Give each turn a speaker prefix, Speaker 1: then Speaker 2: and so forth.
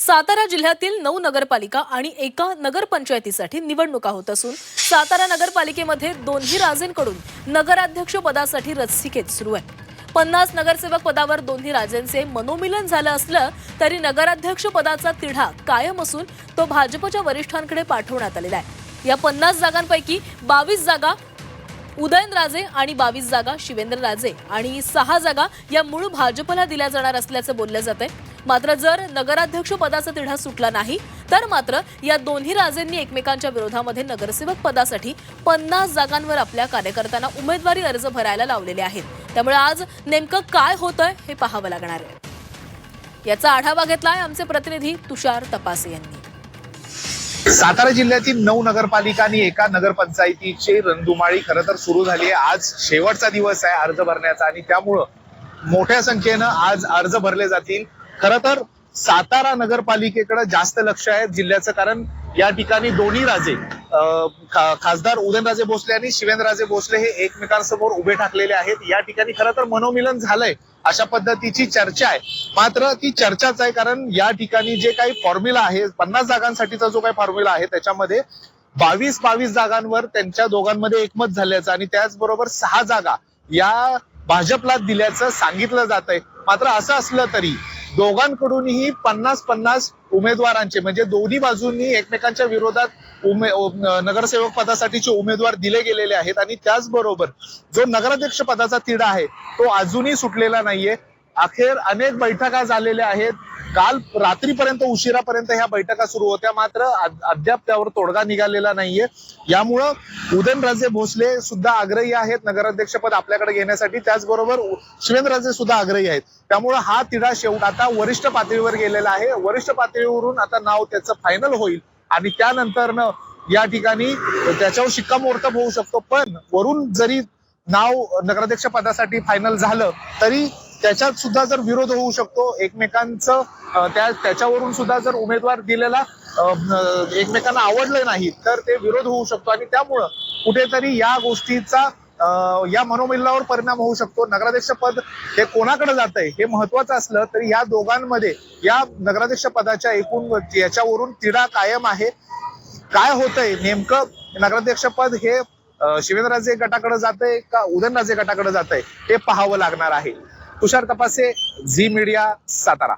Speaker 1: सातारा जिल्ह्यातील नऊ नगरपालिका आणि एका नगरपंचायतीसाठी निवडणुका होत असून सातारा नगरपालिकेमध्ये दोन्ही राजेंकडून नगराध्यक्ष पदासाठी रस्सीखेच सुरू आहे. पन्नास नगरसेवक पदावर दोन्ही राजेंचे मनोमिलन झालं असलं तरी नगराध्यक्ष पदाचा तिढा कायम असून तो भाजपच्या वरिष्ठांकडे पाठवण्यात आलेला आहे. या पन्नास जागांपैकी बावीस जागा उदयनराजे आणि बावीस जागा शिवेंद्रराजे आणि सहा जागा या मूळ भाजपला दिल्या जाणार असल्याचं बोललं जात आहे मात्र जर नगराध्यक्ष पदाचा तिढा सुटला नाही तर मात्र या दोन्ही राजेंनी एकमेकांच्या विरोधामध्ये नगरसेवक पदासाठी पन्नास जागांवर आपल्या कार्यकर्त्यांना उमेदवारी अर्ज भरायला लावलेले आहेत. त्यामुळे आज नेमकं काय होतंय हे पाहावं लागणार आहे. याचा आढावा घेतलाय आमचे प्रतिनिधी तुषार तपासे यांनी.
Speaker 2: सातारा जिल्ह्यातील नऊ नगरपालिका आणि एका नगरपंचायतीची रणधुमाळी खरं तर सुरू झाली आहे. आज शेवटचा दिवस आहे अर्ज भरण्याचा आणि त्यामुळं मोठ्या संख्येनं आज अर्ज भरले जातील. खरं तर सातारा नगरपालिकेकडे जास्त लक्ष आहे जिल्ह्याचं कारण या ठिकाणी दोन्ही राजे खासदार उदयनराजे भोसले आणि शिवेंद्रराजे भोसले हे एकमेकांसमोर उभे ठाकलेले आहेत. या ठिकाणी खरं तर मनोमिलन झालंय अशा पद्धतीची चर्चा आहे. मात्र ती चर्चाच आहे कारण या ठिकाणी जे काही फॉर्म्युला आहे पन्नास जागांसाठीचा जो काही फॉर्म्युला आहे त्याच्यामध्ये बावीस बावीस जागांवर त्यांच्या दोघांमध्ये एकमत झाल्याचं आणि त्याचबरोबर सहा जागा या भाजपला दिल्याचं सांगितलं जात आहे मात्र असं असलं तरी दोघांकडूनही पन्नास पन्नास उमेदवारांचे म्हणजे दोन्ही बाजूंनी एकमेकांच्या विरोधात उमे नगरसेवक पदासाठीचे उमेदवार दिले गेलेले आहेत. आणि त्याचबरोबर जो नगराध्यक्ष पदाचा तिढा आहे तो अजूनही सुटलेला नाहीये. अखेर अनेक बैठका झालेल्या आहेत. काल रात्रीपर्यंत उशिरापर्यंत ह्या बैठका सुरू होत्या. मात्र अद्याप त्यावर तोडगा निघालेला नाहीये. यामुळं उदयनराजे भोसले सुद्धा आग्रही आहेत. नगराध्यक्षपद आपल्याकडे घेण्यासाठी. त्याचबरोबर शिवेंद्रराजे सुद्धा आग्रही आहेत. त्यामुळं हा तिढा शेवट आता वरिष्ठ पातळीवर गेलेला आहे. वरिष्ठ पातळीवरून आता नाव त्याचं फायनल होईल. आणि त्यानंतर या ठिकाणी त्याच्यावर शिक्कामोर्तब होऊ शकतो. पण वरून जरी नाव नगराध्यक्ष पदासाठी फायनल झालं तरी त्याच्यात सुद्धा जर विरोध होऊ शकतो एकमेकांचं त्या त्याच्यावरून सुद्धा जर उमेदवार दिलेला एकमेकांना आवडलं नाही तर ते विरोध होऊ शकतो. आणि त्यामुळं कुठेतरी या गोष्टीचा अं, या मनोमिल्लावर परिणाम होऊ शकतो. नगराध्यक्ष पद हे कोणाकडे जात आहे हे महत्वाचं असलं तरी या दोघांमध्ये या नगराध्यक्ष पदाच्या एकूण याच्यावरून तिढा कायम आहे. काय होतंय नेमकं नगराध्यक्ष पद हे शिवेंद्रराजे गटाकडे जात आहे का उदयनराजे गटाकडे जात आहे हे पाहावं लागणार आहे. Tushar Tapase Zee media Satara.